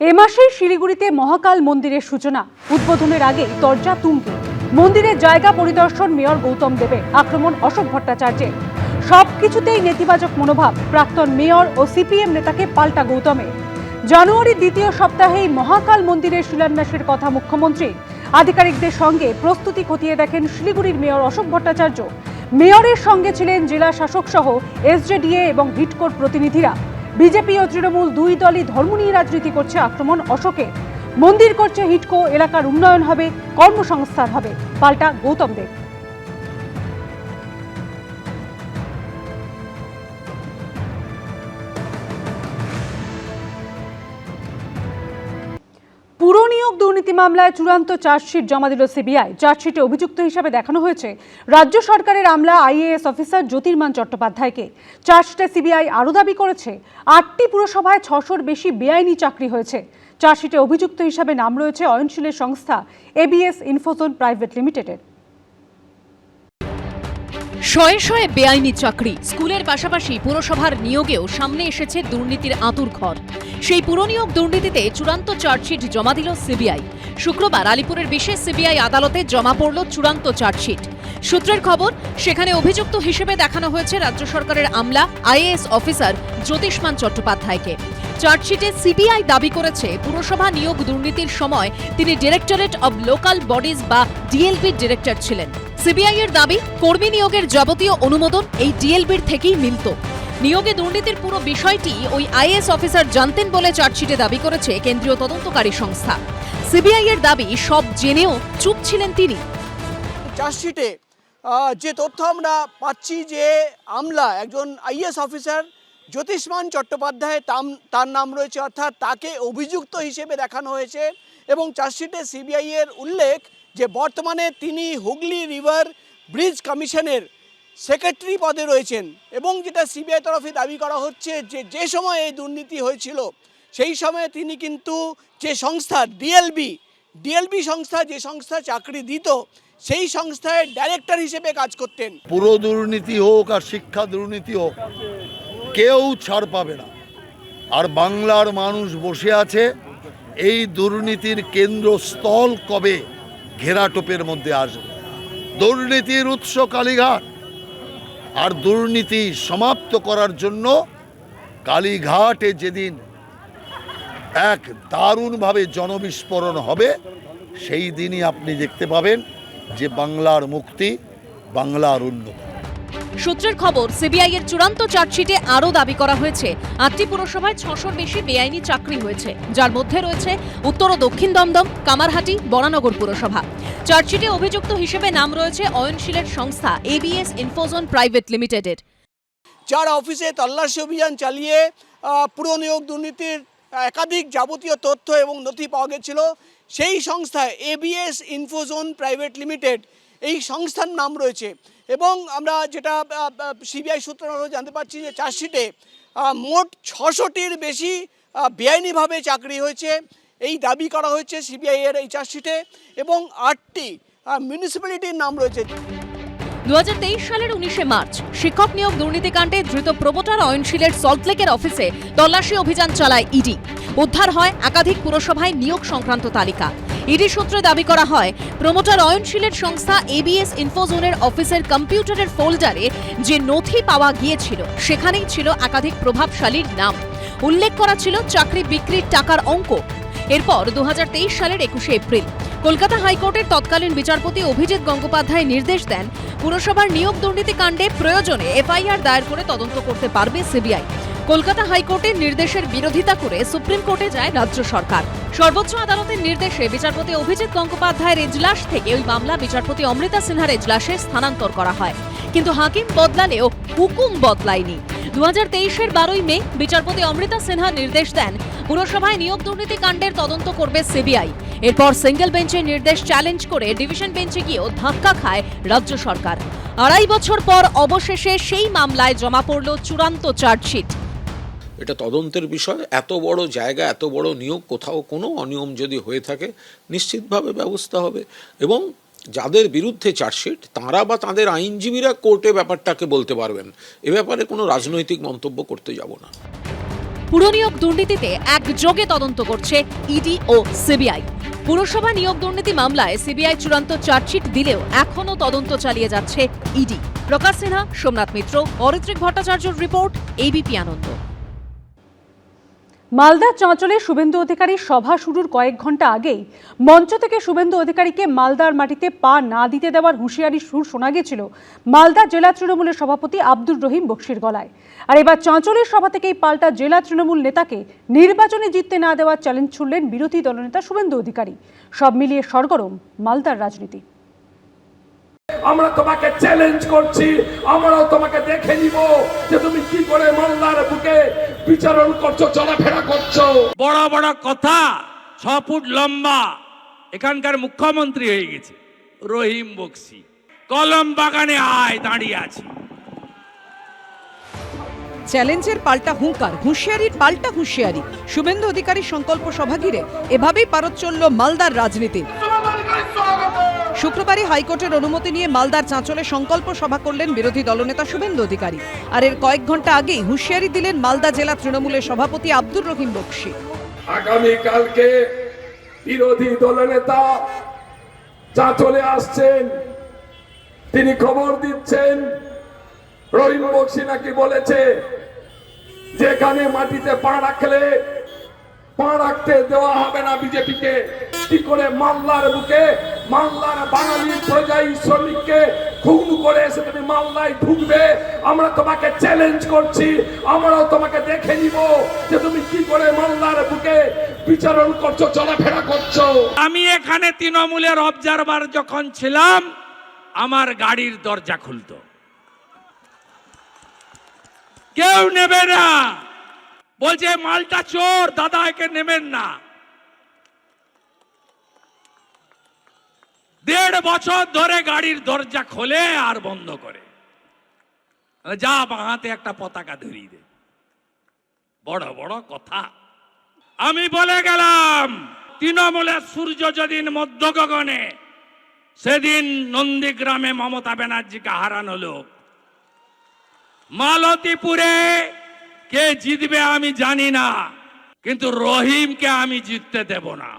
এ মাসেই শিলিগুড়িতে মহাকাল মন্দিরের সূচনা। উদ্বোধনের আগে দরজা তুঙ্গে মন্দিরের জায়গা পরিদর্শন মেয়র গৌতম দেবে আক্রমণ অশোক ভট্টাচার্যের সব কিছুতেই নেতিবাচক মনোভাব প্রাক্তন মেয়র ও সিপিএম নেতাকে পাল্টা গৌতমের জানুয়ারি দ্বিতীয় সপ্তাহেই মহাকাল মন্দিরের শিলান্যাসের কথা মুখ্যমন্ত্রী। আধিকারিকদের সঙ্গে প্রস্তুতি খতিয়ে দেখেন শিলিগুড়ির মেয়র অশোক ভট্টাচার্য। মেয়রের সঙ্গে ছিলেন জেলা শাসক সহ এসজেডিএ এবং হিটকোর প্রতিনিধিরা। বিজেপি ও তৃণমূল দুই দলই ধর্ম নিয়ে রাজনীতি করছে আক্রমণ অশোকে। মন্দির করছে হিটকো, এলাকার উন্নয়ন হবে, কর্মসংস্থান হবে। পাল্টা গৌতম দেব। দুর্নীতি মামলায় চূড়ান্ত চার্জশিট জমা দিল সিবিআই। চার্জশিটে অভিযুক্ত হিসাবে দেখানো হয়েছে, রাজ্য সরকারের আমলা আইএএস অফিসার জ্যোতির্মান চট্টোপাধ্যায়কে। চার্জশিটে সিবিআই আরও দাবি করেছে, আটটি পুরসভায় ছশোর বেশি বেআইনি চাকরি হয়েছে। চার্জশিটে অভিযুক্ত হিসাবে নাম রয়েছে অয়নশীলের সংস্থা এবিএস ইনফোজোন প্রাইভেট লিমিটেডের। শয়ে শয়ে বেআইনি চাকরি, স্কুলের পাশাপাশি পুরসভার নিয়োগেও সামনে এসেছে দুর্নীতির আঁতুর ঘর। সেই পুরনিয়োগ দুর্নীতিতে চূড়ান্ত চার্জশিট জমা দিল সিবিআই। শুক্রবার আলিপুরের বিশেষ সিবিআই আদালতে জমা পড়ল চূড়ান্ত চার্জশিট। সূত্রের খবর, সেখানে অভিযুক্ত হিসেবে দেখানো হয়েছে রাজ্য সরকারের আমলা আইএএস অফিসার জ্যোতিষ্মান চট্টোপাধ্যায়কে। চার্জশিটে সিবিআই দাবি করেছে, পুরসভা নিয়োগ দুর্নীতির সময় তিনি ডিরেক্টরেট অব লোকাল বডিজ বা ডিএলবির ডিরেক্টর ছিলেন। সিবিআই এর দাবি, কর্মী নিয়োগের যাবতীয় অনুমোদন এই ডিএলবির থেকেই মিলত। নিয়োগে দুর্নীতির পুরো বিষয়টি ওই আইএস অফিসার জানতেন বলে চার্জশিটে দাবি করেছে কেন্দ্রীয় তদন্তকারী সংস্থা। সিবিআই এর দাবি, সব জেনেও চুপ ছিলেন তিনি। চার্জশিটে যে তথ্য আমরা পাচ্ছি যে আমলা, একজন আইএস অফিসার জ্যোতিষমান চট্টোপাধ্যায় তার নাম রয়েছে, অর্থাৎ তাকে অভিযুক্ত হিসেবে দেখানো হয়েছে এবং চার্জশিটে সিবিআই এর উল্লেখ যে বর্তমানে তিনি হুগলি রিভার ব্রিজ কমিশনের সেক্রেটারি পদে রয়েছেন এবং যেটা সিবিআই তরফে দাবি করা হচ্ছে যে যে সময় এই দুর্নীতি হয়েছিল, সেই সময়ে তিনি কিন্তু যে সংস্থা ডিএলবি ডিএলবি সংস্থা যে সংস্থা চাকরি দিত, সেই সংস্থায় ডাইরেক্টর হিসেবে কাজ করতেন। পুরো দুর্নীতি হোক আর শিক্ষা দুর্নীতি হোক, কেউ ছাড় পাবে না। আর বাংলার মানুষ বসে আছে এই দুর্নীতির কেন্দ্রস্থল কবে ঘেরাটোপের মধ্যে আসবে। দুর্নীতির উৎস কালীঘাট। আর দুর্নীতি সমাপ্ত করার জন্য কালীঘাটে যেদিন এক দারুণভাবে জনবিস্ফোরণ হবে, সেই দিনই আপনি দেখতে পাবেন যে বাংলার মুক্তি বাংলার উন্নতি। সূত্রের খবর সিবিআই এর চূড়ান্ত চার্জশিটে আরও দাবি করা হয়েছে। আটটি পুরসভায় ছশোর বেশি বেআইনি চাকরি হয়েছে। যার মধ্যে রয়েছে উত্তর ও দক্ষিণ দমদম কামারহাটি বরানগর পুরসভা। চার্জশিটে অভিযুক্ত হিসেবে নাম রয়েছে অয়নশীলের সংস্থা এবিএস ইনফোজোন প্রাইভেট লিমিটেডের। যার অফিসে তল্লাশি অভিযান চালিয়ে আহ, পুর নিয়োগ দুর্নীতির একাধিক যাবতীয় তথ্য এবং নথি পাওয়া গেছিল সেই সংস্থা এবিএস ইনফোজোন প্রাইভেট লিমিটেড এই সংস্থার নাম রয়েছে। এবং আমরা যেটা সিবিআই সূত্র জানতে পারছি যে চার্জশিটে মোট ছশোটির বেশি বেআইনিভাবে চাকরি হয়েছে। এই দাবি করা হয়েছে সিবিআই এর এই চার্জশিটে এবং আটটি মিউনিসিপ্যালিটির নাম রয়েছে। দু হাজার তেইশ সালের উনিশে মার্চ, শিক্ষক নিয়োগ দুর্নীতিকাণ্ডে ধৃত প্রমোটার অয়নশীলের সল্টলেকের অফিসে তল্লাশি অভিযান চালায় ইডি। উদ্ধার হয় একাধিক পুরসভায় নিয়োগ সংক্রান্ত তালিকা। ইডি সূত্রে দাবি করা হয়, প্রমোটার অয়নশীলের সংস্থা এবিএস ইনফোজোনের অফিসের কম্পিউটারের ফোল্ডারে যে নথি পাওয়া গিয়েছিল, সেখানেই ছিল একাধিক প্রভাবশালীর নাম। উল্লেখ করা ছিল চাকরি বিক্রির টাকার অঙ্ক। এরপর দু হাজার তেইশ সালের একুশে এপ্রিল, কলকাতা হাইকোর্টের তৎকালীন বিচারপতি অভিজিৎ গঙ্গোপাধ্যায় নির্দেশ দেন, পুরসভার নিয়োগ দুর্নীতি কাণ্ডে প্রয়োজনে এফআইআর দায়ের করে তদন্ত করতে পারবে সিবিআই। কলকাতা হাইকোর্টের নির্দেশের বিরোধিতা করে সুপ্রিম কোর্টে যায় রাজ্য সরকার। সর্বোচ্চ আদালতের নির্দেশে বিচারপতি অভিজিৎ গঙ্গোপাধ্যায়ের এজলাস থেকে ওই মামলা বিচারপতি অমৃতা সিনহার এজলাসে স্থানান্তর করা হয়। কিন্তু হাকিম বদলালেও হুকুম বদলায়নি। দু হাজার তেইশের বারোই মে বিচারপতি অমৃতা সিনহা নির্দেশ দেন, পুরসভায় নিয়োগ দুর্নীতি কাণ্ডের তদন্ত করবে সিবিআই। এরপর সিঙ্গেল বেঞ্চের নির্দেশ চ্যালেঞ্জ করে ডিভিশন বেঞ্চে গিয়েও ধাক্কা খায় রাজ্য সরকার। আড়াই বছর পর অবশেষে সেই মামলায় জমা পড়ল চূড়ান্ত চার্জশিট। এটা তদন্তের বিষয়। এত বড় জায়গা, এত বড় নিয়োগ, কোথাও কোনো অনিয়ম যদি হয়ে থাকে, নিশ্চিতভাবে ব্যবস্থা হবে। এবং যাদের বিরুদ্ধে চার্জশিট, তাঁরা বা তাদের আইনজীবীরা কোর্টে ব্যাপারটাকে বলতে পারবেন। এ ব্যাপারে কোনো রাজনৈতিক মন্তব্য করতে যাব না। পুরনিয়োগ দুর্নীতিতে একযোগে তদন্ত করছে ইডি ও সিবিআই। পুরসভা নিয়োগ দুর্নীতি মামলায় সিবিআই চূড়ান্ত চার্জশিট দিলেও এখনও তদন্ত চালিয়ে যাচ্ছে ইডি। প্রকাশ সিনহা, সোমনাথ মিত্র, অরিত্রিক ভট্টাচার্যর রিপোর্ট এবিপি আনন্দ। মালদা চাঁচলে শুভেন্দু অধিকারীর সভা শুরুর কয়েক ঘণ্টা আগেই মঞ্চ থেকে শুভেন্দু অধিকারীকে মালদার মাটিতে পা না দিতে দেওয়ার হুঁশিয়ারি সুর শোনা গেছিল মালদা জেলা তৃণমূলের সভাপতি আব্দুর রহিম বক্সির গলায়। আর এবার চাঁচলের সভা থেকেই পাল্টা জেলা তৃণমূল নেতাকে নির্বাচনে জিততে না দেওয়ার চ্যালেঞ্জ ছুড়লেন বিরোধী দলনেতা শুভেন্দু অধিকারী। সব মিলিয়ে সরগরম মালদার রাজনীতি। আমরা তোমাকে চ্যালেঞ্জ করছি আমরাও তোমাকে দেখে নিব যে তুমি কি করে মালদার বুকে বিচরণ করছ চলাফেরা করছ। বড় বড় কথা ছ ফুট লম্বা এখানকার মুখ্যমন্ত্রী হয়ে গেছে রহিম বক্সি। কলম বাগানে আয় দাঁড়িয়ে আছি। চ্যালেঞ্জের পাল্টা হুঙ্কার হুঁশিয়ারির পাল্টা হুঁশিয়ারি। শুভেন্দু অধিকারী সংকল্প সভা ঘিরে এভাবেই পারত চলল মালদার রাজনীতি। শুক্রবারই হাইকোর্টের অনুমতি নিয়ে মালদার চাঁচলে সংকল্প সভা করলেন বিরোধী দলনেতা শুভেন্দু অধিকারী। আর এর কয়েক ঘণ্টা আগেই হুঁশিয়ারি দিলেন মালদা জেলা তৃণমূলের সভাপতি আব্দুর রহিম বক্সি। আগামীকালকে বিরোধী দলনেতা যা চলে আসছেন, তিনি খবর দিচ্ছেন। রহিম বক্সি নাকি বলেছে, যেখানে মাটিতে পা রাখলে পা রাখতে দেওয়া হবে না বিজেপিকে। কি করে মাল্লার বুকে মাল্লার বাঙালি প্রজাই শ্রমিককে খুন করে এসে তুমি মাল্লায় ঢুকবে? আমরা তোমাকে চ্যালেঞ্জ করছি, আমরাও তোমাকে দেখে নিব যে তুমি কি করে মাল্লার বুকে বিচরণ করছ, চলাফেরা করছ। আমি এখানে তৃণমূলের অবজারভার যখন ছিলাম, আমার গাড়ির দরজা খুলতো। কেউ নেবে না। বলছে, মালটা চোর, দাদা একে নেবেন না। দেড় বছর ধরে গাড়ির দরজা খোলে আর বন্ধ করে। যা বাহাতে একটা পতাকা ধরিয়ে দে। বড় বড় কথা। আমি বলে গেলাম, তৃণমূলের সূর্য যেদিন মধ্য গগনে সেদিন নন্দীগ্রামে মমতা ব্যানার্জিকে হারানো লোক। মালতীপুরে কে জিতবে আমি জানি না, কিন্তু রহিমকে আমি জিততে দেব না।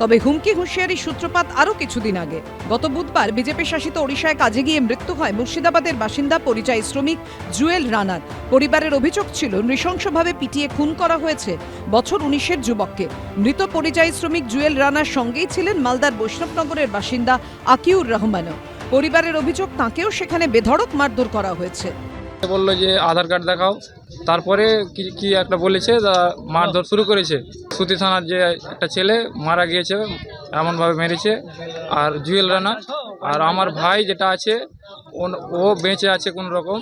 তবে হুমকি হুঁশিয়ারি সূত্রপাত আরও কিছুদিন আগে। গত বুধবার বিজেপি শাসিত ওড়িশায় কাজে গিয়ে মৃত্যু হয় মুর্শিদাবাদের বাসিন্দা পরিযায়ী শ্রমিক জুয়েল রানার পরিবারের অভিযোগ ছিল, নৃশংসভাবে পিটিয়ে খুন করা হয়েছে বছর উনিশের যুবককে। মৃত পরিযায়ী শ্রমিক জুয়েল রানার সঙ্গেই ছিলেন মালদার বৈষ্ণবনগরের বাসিন্দা আকিউর রহমানও। পরিবারের অভিযোগ, তাঁকেও সেখানে বেধড়ক মারধর করা হয়েছে। বলল যে আধার কার্ড দেখাও। তারপরে কি কি একটা বলেছে মারধর শুরু করেছে। সুতি থানার যে একটা ছেলে মারা গিয়েছে, এমনভাবে মেরেছে। আর জুয়েল রানা, আর আমার ভাই যেটা আছে ও- ও বেঁচে আছে কোন রকম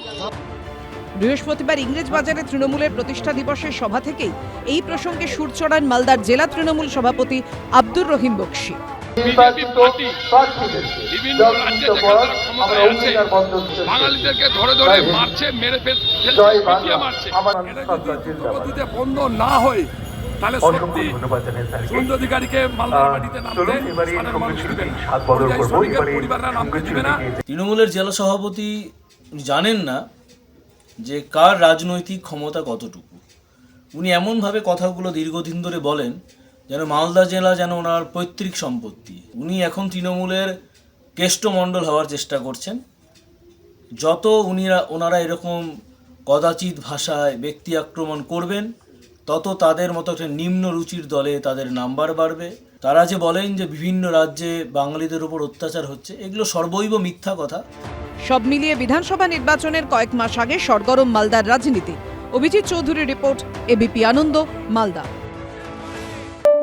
বৃহস্পতিবার ইংরেজ বাজারে তৃণমূলের প্রতিষ্ঠা দিবসের সভা থেকেই এই প্রসঙ্গে সুর চড়ান মালদার জেলা তৃণমূল সভাপতি আব্দুর রহিম বক্সি। তৃণমূলের জেলা সভাপতি জানেন না যে কার রাজনৈতিক ক্ষমতা কতটুকু। উনি এমনভাবে কথাগুলো দীর্ঘদিন ধরে বলেন যেন মালদা জেলা যেন ওনার পৈতৃক সম্পত্তি। উনি এখন তৃণমূলের কেষ্টমণ্ডল হওয়ার চেষ্টা করছেন। যত উনিরা, ওনারা এরকম কদাচিৎ ভাষায় ব্যক্তি আক্রমণ করবেন, তত তাদের মতো একটা নিম্ন রুচির দলে তাদের নাম্বার বাড়বে। তারা যে বলেন যে বিভিন্ন রাজ্যে বাঙালিদের উপর অত্যাচার হচ্ছে, এগুলো সর্বৈব মিথ্যা কথা। সব মিলিয়ে বিধানসভা নির্বাচনের কয়েক মাস আগে সরগরম মালদার রাজনীতি। অভিজিৎ চৌধুরীর report, ABP Ananda, Malda.